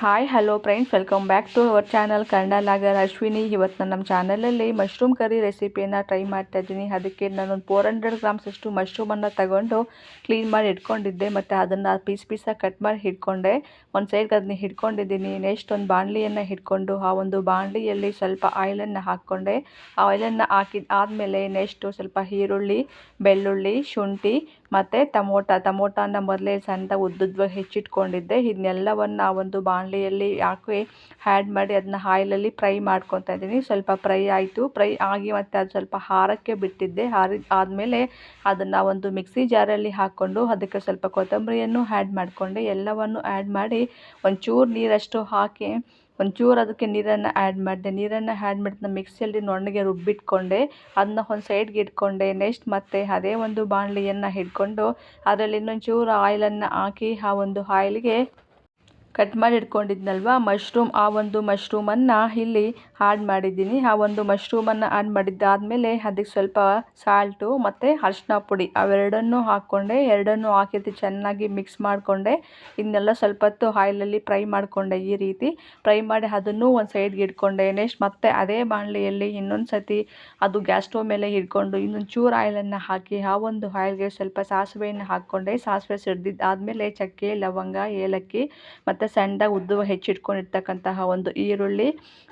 Hi hello friends welcome back to our channel Kannada logger Ashwini ಇವತ್ತು ನಮ್ಮ ಚಾನಲಲ್ಲಿ mushroom curry ರೆಸಿಪಿಯನ್ನು try ಮಾಡ್ತಾ ಇದ್ದೀನಿ. ಅದಕ್ಕೆ ನಾನೊಂದು ಫೋರ್ ಹಂಡ್ರೆಡ್ ಗ್ರಾಮ್ಸ್ ಅಷ್ಟು ಮಶ್ರೂಮನ್ನು ತಗೊಂಡು ಕ್ಲೀನ್ ಮಾಡಿ ಇಟ್ಕೊಂಡಿದ್ದೆ. ಮತ್ತು ಅದನ್ನು ಪೀಸ್ ಪೀಸಾಗಿ ಕಟ್ ಮಾಡಿ ಹಿಡ್ಕೊಂಡೆ. ಒಂದು ಸೈಡ್ಗೆ ಅದನ್ನ ಹಿಡ್ಕೊಂಡಿದ್ದೀನಿ. ನೆಕ್ಸ್ಟ್ ಒಂದು ಬಾಣಲಿಯನ್ನು ಹಿಡ್ಕೊಂಡು, ಆ ಒಂದು ಬಾಣಲಿಯಲ್ಲಿ ಸ್ವಲ್ಪ ಆಯಿಲನ್ನು ಹಾಕ್ಕೊಂಡೆ. ಆ ಆಯಿಲನ್ನು ಹಾಕಿದ ಆದಮೇಲೆ ನೆಕ್ಸ್ಟು ಸ್ವಲ್ಪ ಈರುಳ್ಳಿ, ಬೆಳ್ಳುಳ್ಳಿ, ಶುಂಠಿ ಮತ್ತು ಟಮೋಟ ಟಮೋಟನ ಮೊದಲೇ ಸಣ್ಣ ಉದ್ದುದ್ವಾಗಿ ಹೆಚ್ಚಿಟ್ಕೊಂಡಿದ್ದೆ. ಇದನ್ನೆಲ್ಲವನ್ನು ಆ ಒಂದು ಬಾಣಲಿಯಲ್ಲಿ ಹಾಕಿ ಆ್ಯಡ್ ಮಾಡಿ ಅದನ್ನ ಆಯಿಲಲ್ಲಿ ಫ್ರೈ ಮಾಡ್ಕೊತಾ ಇದ್ದೀನಿ. ಸ್ವಲ್ಪ ಫ್ರೈ ಆಯಿತು. ಫ್ರೈ ಆಗಿ ಮತ್ತು ಅದು ಸ್ವಲ್ಪ ಹಾರಕ್ಕೆ ಬಿಟ್ಟಿದ್ದೆ. ಹಾರಿದ ಆದಮೇಲೆ ಅದನ್ನು ಒಂದು ಮಿಕ್ಸಿ ಜಾರಲ್ಲಿ ಹಾಕ್ಕೊಂಡು ಅದಕ್ಕೆ ಸ್ವಲ್ಪ ಕೊತ್ತಂಬರಿಯನ್ನು ಆ್ಯಡ್ ಮಾಡಿಕೊಂಡೆ. ಎಲ್ಲವನ್ನು ಆ್ಯಡ್ ಮಾಡಿ ಒಂಚೂರು ನೀರಷ್ಟು ಹಾಕಿ ಒಂಚೂರು ಅದಕ್ಕೆ ನೀರನ್ನು ಆ್ಯಡ್ ಮಾಡಿದೆ. ನೀರನ್ನು ಆ್ಯಡ್ ಮಾಡಿದ ಮಿಕ್ಸಿಯಲ್ಲಿ ನುಣ್ಣಗೆ ರುಬ್ಬಿಟ್ಕೊಂಡೆ. ಅದನ್ನ ಒಂದು ಸೈಡ್ಗೆ ಇಟ್ಕೊಂಡೆ. ನೆಕ್ಸ್ಟ್ ಮತ್ತೆ ಅದೇ ಒಂದು ಬಾಣಲಿಯನ್ನು ಹಿಡ್ಕೊಂಡು ಅದರಲ್ಲಿ ಇನ್ನೊಂಚೂರು ಆಯಿಲನ್ನು ಹಾಕಿ ಆ ಒಂದು ಆಯಿಲ್ಗೆ ಕಟ್ ಮಾಡಿ ಇಟ್ಕೊಂಡಿದ್ನಲ್ವ? ಮಶ್ರೂಮ್, ಆ ಒಂದು ಮಶ್ರೂಮನ್ನು ಇಲ್ಲಿ ಆ್ಯಡ್ ಮಾಡಿದ್ದೀನಿ. ಆ ಒಂದು ಮಶ್ರೂಮನ್ನು ಆ್ಯಡ್ ಮಾಡಿದ್ದಾದಮೇಲೆ ಅದಕ್ಕೆ ಸ್ವಲ್ಪ ಸಾಲ್ಟು ಮತ್ತು ಅರಿಶಿನ ಪುಡಿ ಅವೆರಡನ್ನೂ ಹಾಕ್ಕೊಂಡೆ. ಎರಡನ್ನೂ ಹಾಕಿದ್ದು ಚೆನ್ನಾಗಿ ಮಿಕ್ಸ್ ಮಾಡಿಕೊಂಡೆ. ಇನ್ನೆಲ್ಲ ಸ್ವಲ್ಪ ಹೊತ್ತು ಆಯಿಲಲ್ಲಿ ಫ್ರೈ ಮಾಡಿಕೊಂಡೆ ಈ ರೀತಿ. ಫ್ರೈ ಮಾಡಿ ಅದನ್ನು ಒಂದು ಸೈಡ್ಗೆ ಇಟ್ಕೊಂಡೆ. ನೆಕ್ಸ್ಟ್ ಮತ್ತೆ ಅದೇ ಬಾಣಲಿಯಲ್ಲಿ ಇನ್ನೊಂದು ಸತಿ ಅದು ಗ್ಯಾಸ್ ಸ್ಟವ್ ಮೇಲೆ ಹಿಡ್ಕೊಂಡು ಇನ್ನೊಂದು ಚೂರು ಆಯಿಲನ್ನು ಹಾಕಿ, ಆ ಒಂದು ಆಯಿಲ್ಗೆ ಸ್ವಲ್ಪ ಸಾಸಿವೆಯನ್ನು ಹಾಕ್ಕೊಂಡೆ. ಸಾಸಿವೆ ಸಿಡ್ದಿದ್ದಾದಮೇಲೆ ಚಕ್ಕೆ, ಲವಂಗ, ಏಲಕ್ಕಿ, ಮತ್ತು ಸಣ್ಣದಾಗಿ ಉದ್ದ ಹೆಚ್ಚಿಟ್ಕೊಂಡಿರ್ತಕ್ಕಂತಹ ಒಂದು ಈರುಳ್ಳಿ,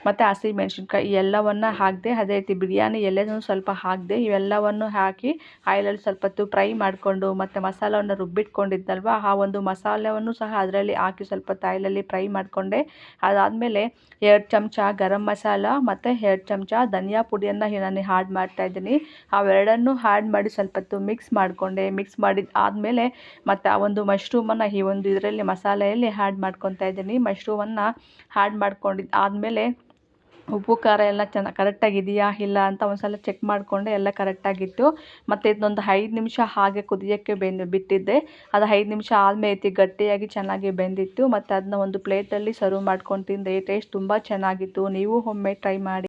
ಮತ್ತು ಹಸಿಮೆಣ್ಸಿನ್ಕಾಯಿ ಎಲ್ಲವನ್ನು ಹಾಕಿದೆ, ಅದೇ ರೀತಿ ಬಿರಿಯಾನಿ ಎಲೆನೂ ಸ್ವಲ್ಪ ಹಾಕಿದೆ, ಇವೆಲ್ಲವನ್ನು ಹಾಕಿ ಆಯಿಲಲ್ಲಿ ಸ್ವಲ್ಪ ಹೊತ್ತು ಫ್ರೈ ಮಾಡಿಕೊಂಡು, ಮತ್ತು ಮಸಾಲವನ್ನು ರುಬ್ಬಿಟ್ಕೊಂಡಿದ್ದಲ್ವ, ಆ ಒಂದು ಮಸಾಲವನ್ನು ಸಹ ಅದರಲ್ಲಿ ಹಾಕಿ ಸ್ವಲ್ಪ ತಾಯಿಲಲ್ಲಿ ಫ್ರೈ ಮಾಡಿಕೊಂಡೆ. ಅದಾದಮೇಲೆ ಎರಡು ಚಮಚ ಗರಂ ಮಸಾಲ, ಮತ್ತು ಎರಡು ಚಮಚ ಧನಿಯಾ ಪುಡಿಯನ್ನು ನಾನು ಆ್ಯಡ್ ಮಾಡ್ತಾಯಿದ್ದೀನಿ ಅವೆರಡನ್ನು ಹಾಡ್ ಮಾಡಿ ಸ್ವಲ್ಪ ಹೊತ್ತು ಮಿಕ್ಸ್ ಮಾಡಿಕೊಂಡೆ. ಮಿಕ್ಸ್ ಮಾಡಿದ ಆದಮೇಲೆ ಮತ್ತು ಆ ಒಂದು ಮಶ್ರೂಮನ್ನು ಈ ಒಂದು ಇದರಲ್ಲಿ ಮಸಾಲೆಯಲ್ಲಿ ಆ್ಯಡ್ ಮಾಡ್ಕೊತಾ ಇದ್ದೀನಿ. ಮಶ್ರೂಮನ್ನು ಆ್ಯಡ್ ಮಾಡ್ಕೊಂಡಿದ್ದು ಆದಮೇಲೆ ಉಪ್ಪು, ಖಾರ ಎಲ್ಲ ಚೆನ್ನಾಗಿ ಕರೆಕ್ಟಾಗಿದೆಯಾ ಇಲ್ಲ ಅಂತ ಒಂದು ಸಲ ಚೆಕ್ ಮಾಡಿಕೊಂಡೆ, ಎಲ್ಲ ಕರೆಕ್ಟಾಗಿತ್ತು ಮತ್ತು ಇದನ್ನೊಂದು ಐದು ನಿಮಿಷ ಹಾಗೆ ಕುದಿಯೋಕ್ಕೆ ಬೆಂದು, ಬಿಟ್ಟಿದ್ದೆ. ಅದು ಐದು ನಿಮಿಷ ಆದಮೇಲೆ ಗಟ್ಟಿಯಾಗಿ ಚೆನ್ನಾಗಿ ಬೆಂದಿತ್ತು. ಮತ್ತು ಅದನ್ನ ಒಂದು ಪ್ಲೇಟಲ್ಲಿ ಸರ್ವ್ ಮಾಡ್ಕೊಂಡು ತಿಂದೆ. ಟೇಸ್ಟ್ ತುಂಬ ಚೆನ್ನಾಗಿತ್ತು. ನೀವು ಒಮ್ಮೆ ಟ್ರೈ ಮಾಡಿ.